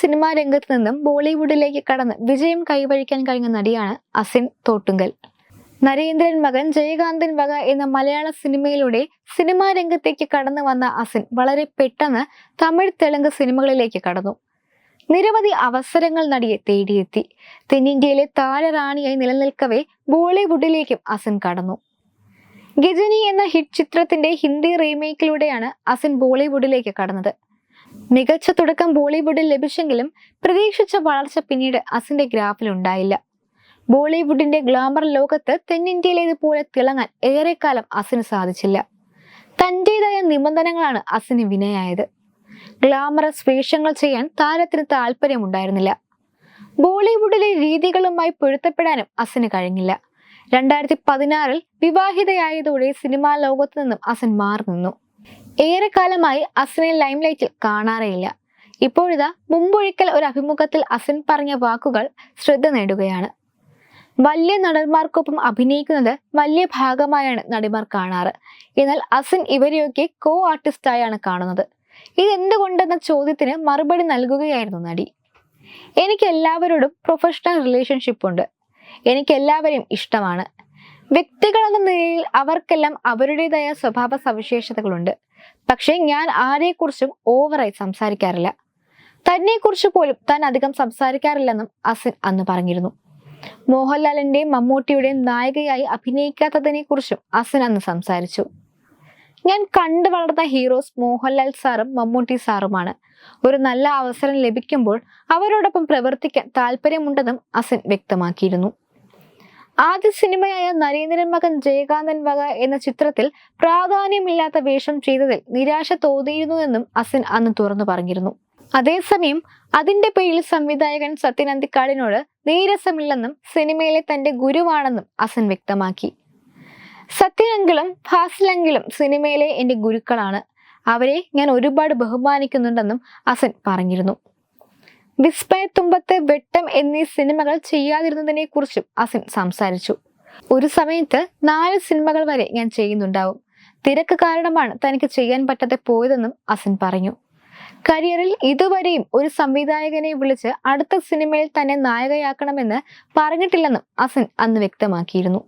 Cinema രംഗത്ത് നിന്നും ബോളിവുഡിലേക്ക് കടന്ന് വിജയം കൈവഴിക്കാൻ കഴിഞ്ഞ നടിയാണ് അസിൻ തോട്ടുങ്കൽ. നരേന്ദ്രൻ മകൻ ജയകാന്തൻ വക എന്ന മലയാള സിനിമയിലൂടെ സിനിമാ രംഗത്തേക്ക് കടന്നു വന്ന അസിൻ വളരെ പെട്ടെന്ന് തമിഴ് തെലുങ്ക് സിനിമകളിലേക്ക് കടന്നു. നിരവധി അവസരങ്ങൾ നടിയെ തേടിയെത്തി. തെന്നിന്ത്യയിലെ താരറാണിയായി നിലനിൽക്കവേ ബോളിവുഡിലേക്കും അസിൻ കടന്നു. ഗജനി എന്ന ഹിറ്റ് ചിത്രത്തിന്റെ ഹിന്ദി റീമേക്കിലൂടെയാണ് അസിൻ ബോളിവുഡിലേക്ക് കടന്നത്. മികച്ച തുടക്കം ബോളിവുഡിൽ ലഭിച്ചെങ്കിലും പ്രതീക്ഷിച്ച വളർച്ച പിന്നീട് അസിന്റെ ഗ്രാഫിൽ ഉണ്ടായില്ല. ബോളിവുഡിന്റെ ഗ്ലാമർ ലോകത്ത് തെന്നിന്ത്യയിലേതുപോലെ തിളങ്ങാൻ ഏറെക്കാലം അസിന് സാധിച്ചില്ല. തന്റേതായ നിബന്ധനകളാണ് അസിന് വിനയായത്. ഗ്ലാമറസ് വേഷങ്ങൾ ചെയ്യാൻ താരത്തിന് താല്പര്യമുണ്ടായിരുന്നില്ല. ബോളിവുഡിലെ രീതികളുമായി പൊരുത്തപ്പെടാനും അസിന് കഴിഞ്ഞില്ല. രണ്ടായിരത്തി പതിനാറിൽ വിവാഹിതയായതോടെ സിനിമാ ലോകത്തു നിന്നും അസിൻ മാറി നിന്നു ഏറെക്കാലമായി അസിനെ ലൈംലൈറ്റിൽ കാണാറേയില്ല. ഇപ്പോഴിതാ മുമ്പൊഴിക്കൽ ഒരു അഭിമുഖത്തിൽ അസിൻ പറഞ്ഞ വാക്കുകൾ ശ്രദ്ധ നേടുകയാണ്. വലിയ നടന്മാർക്കൊപ്പം അഭിനയിക്കുന്നത് വലിയ ഭാഗമായാണ് നടിമാർ കാണാറ്. എന്നാൽ അസിൻ ഇവരെയൊക്കെ കോ ആർട്ടിസ്റ്റായാണ് കാണുന്നത്. ഇതെന്തുകൊണ്ടെന്ന ചോദ്യത്തിന് മറുപടി നൽകുകയായിരുന്നു നടി. എനിക്ക് എല്ലാവരോടും പ്രൊഫഷണൽ റിലേഷൻഷിപ്പ് ഉണ്ട് എനിക്ക് എല്ലാവരെയും ഇഷ്ടമാണ്. വ്യക്തികളെന്ന നിലയിൽ അവർക്കെല്ലാം അവരുടേതായ സ്വഭാവ സവിശേഷതകളുണ്ട് പക്ഷേ ഞാൻ ആരെക്കുറിച്ചും ഓവറായി സംസാരിക്കാറില്ല. തന്നെക്കുറിച്ച് പോലും താൻ അധികം സംസാരിക്കാറില്ലെന്നും അസിൻ അന്ന് പറഞ്ഞിരുന്നു. മോഹൻലാലിന്റെയും മമ്മൂട്ടിയുടെയും നായികയായി അഭിനയിക്കാത്തതിനെ കുറിച്ചും അസിൻ അന്ന് സംസാരിച്ചു. ഞാൻ കണ്ടു വളർന്ന ഹീറോസ് മോഹൻലാൽ സാറും മമ്മൂട്ടി സാറുമാണ്. ഒരു നല്ല അവസരം ലഭിക്കുമ്പോൾ അവരോടൊപ്പം പ്രവർത്തിക്കാൻ താല്പര്യമുണ്ടെന്നും അസിൻ വ്യക്തമാക്കിയിരുന്നു. ആദ്യ സിനിമയായ നരേന്ദ്രൻ മകൻ ജയകാന്തൻ വക എന്ന ചിത്രത്തിൽ പ്രാധാന്യമില്ലാത്ത വേഷം ചെയ്തതിൽ നിരാശ തോന്നിയിരുന്നുവെന്നും അസിൻ അന്ന് തുറന്നു പറഞ്ഞിരുന്നു. അതേസമയം അതിന്റെ പേരിൽ സംവിധായകൻ സത്യൻ അന്തിക്കാടിനോട് നീരസമില്ലെന്നും സിനിമയിലെ തന്റെ ഗുരുവാണെന്നും അസൻ വ്യക്തമാക്കി. സത്യനെങ്കിലും ഫാസിലെങ്കിലും സിനിമയിലെ എന്റെ ഗുരുക്കളാണ്. അവരെ ഞാൻ ഒരുപാട് ബഹുമാനിക്കുന്നുണ്ടെന്നും അസൻ പറഞ്ഞിരുന്നു. വിസ്മയത്തുമ്പത്ത് വെട്ടം എന്നീ സിനിമകൾ ചെയ്യാതിരുന്നതിനെ കുറിച്ചും അസിൻ സംസാരിച്ചു. ഒരു സമയത്ത് നാല് സിനിമകൾ വരെ ഞാൻ ചെയ്യുന്നുണ്ടാവും. തിരക്ക് കാരണമാണ് തനിക്ക് ചെയ്യാൻ പറ്റാതെ പോയതെന്നും അസിൻ പറഞ്ഞു. കരിയറിൽ ഇതുവരെയും ഒരു സംവിധായകനെ വിളിച്ച് അടുത്ത സിനിമയിൽ തന്നെ നായകയാക്കണമെന്ന് പറഞ്ഞിട്ടില്ലെന്നും അസിൻ അന്ന് വ്യക്തമാക്കിയിരുന്നു.